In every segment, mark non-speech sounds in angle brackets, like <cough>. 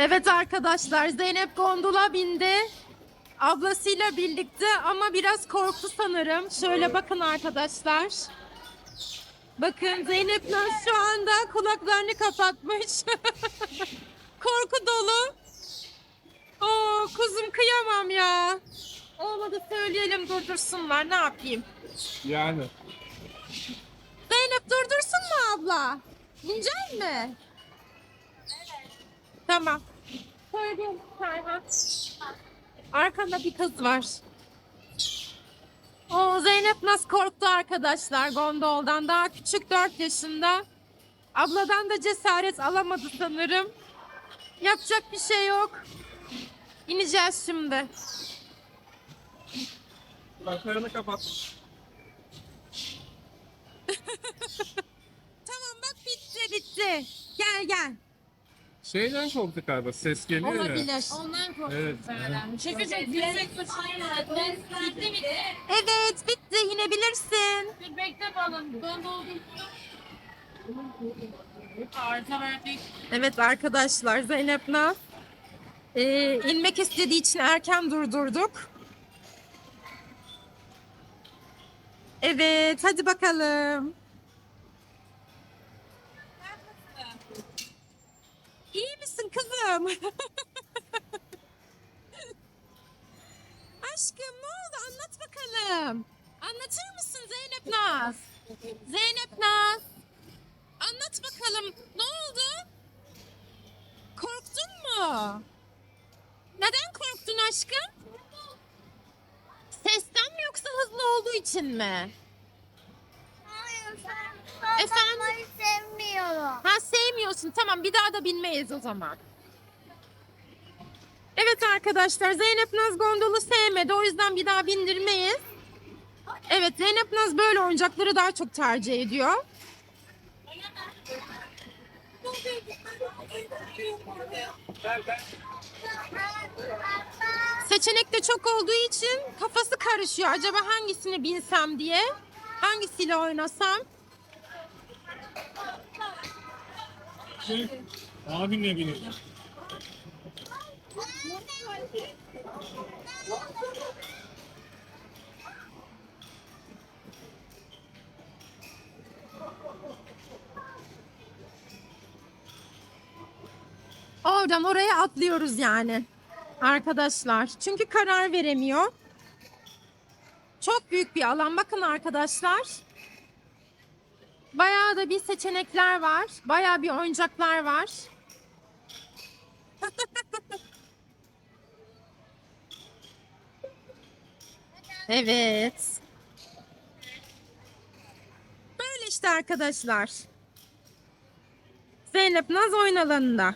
Evet arkadaşlar Zeynep gondola bindi. Ablasıyla birlikte ama biraz korktu sanırım. Şöyle bakın arkadaşlar. Bakın Zeynep Naz şu anda kulaklarını kapatmış. <laughs> Korku dolu. Oo kuzum kıyamam ya. Olmadı söyleyelim durdursunlar ne yapayım. Yani. Zeynep durdursun mu abla? İnecek mi? Tamam. Söyleyeyim Serhat. Arkanda bir kız var. O Zeynep nasıl korktu arkadaşlar gondoldan. Daha küçük 4 yaşında. Abladan da cesaret alamadı sanırım. Yapacak bir şey yok. İneceğiz şimdi. Kulaklarını kapat. <laughs> Tamam bak bitti bitti. Gel gel. Şeyden korktu galiba. Ses geliyor ya. Olabilir. Ondan korktum Evet. evet. Çekecek yüksek Aynen. Bitti bitti. Evet bitti inebilirsin. Bir bekle balım. Donduldum. Arka verdik. Evet arkadaşlar Zeynep Naz ee, inmek istediği için erken durdurduk. Evet hadi bakalım. Kızım? <laughs> Aşkım ne oldu anlat bakalım. Anlatır mısın Zeynep Naz? Zeynep Naz. Anlat bakalım ne oldu? Korktun mu? Neden korktun aşkım? Sesten mi yoksa hızlı olduğu için mi? Hayır sen Efendim? sevmiyorum. Ha sevmiyorsun. Tamam bir daha da binmeyiz o zaman. Evet arkadaşlar Zeynep Naz gondolu sevmedi. O yüzden bir daha bindirmeyiz. Evet Zeynep Naz böyle oyuncakları daha çok tercih ediyor. Seçenek de çok olduğu için kafası karışıyor. Acaba hangisini binsem diye. Hangisiyle oynasam? Abi ne bilir? Oradan oraya atlıyoruz yani. Arkadaşlar. Çünkü karar veremiyor. Çok büyük bir alan. Bakın arkadaşlar. Bayağı da bir seçenekler var. Bayağı bir oyuncaklar var. Evet. Böyle işte arkadaşlar. Zeynep Naz oyun alanında.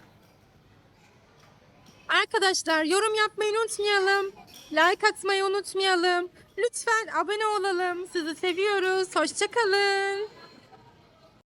Arkadaşlar yorum yapmayı unutmayalım. Like atmayı unutmayalım. Lütfen abone olalım. Sizi seviyoruz. Hoşçakalın.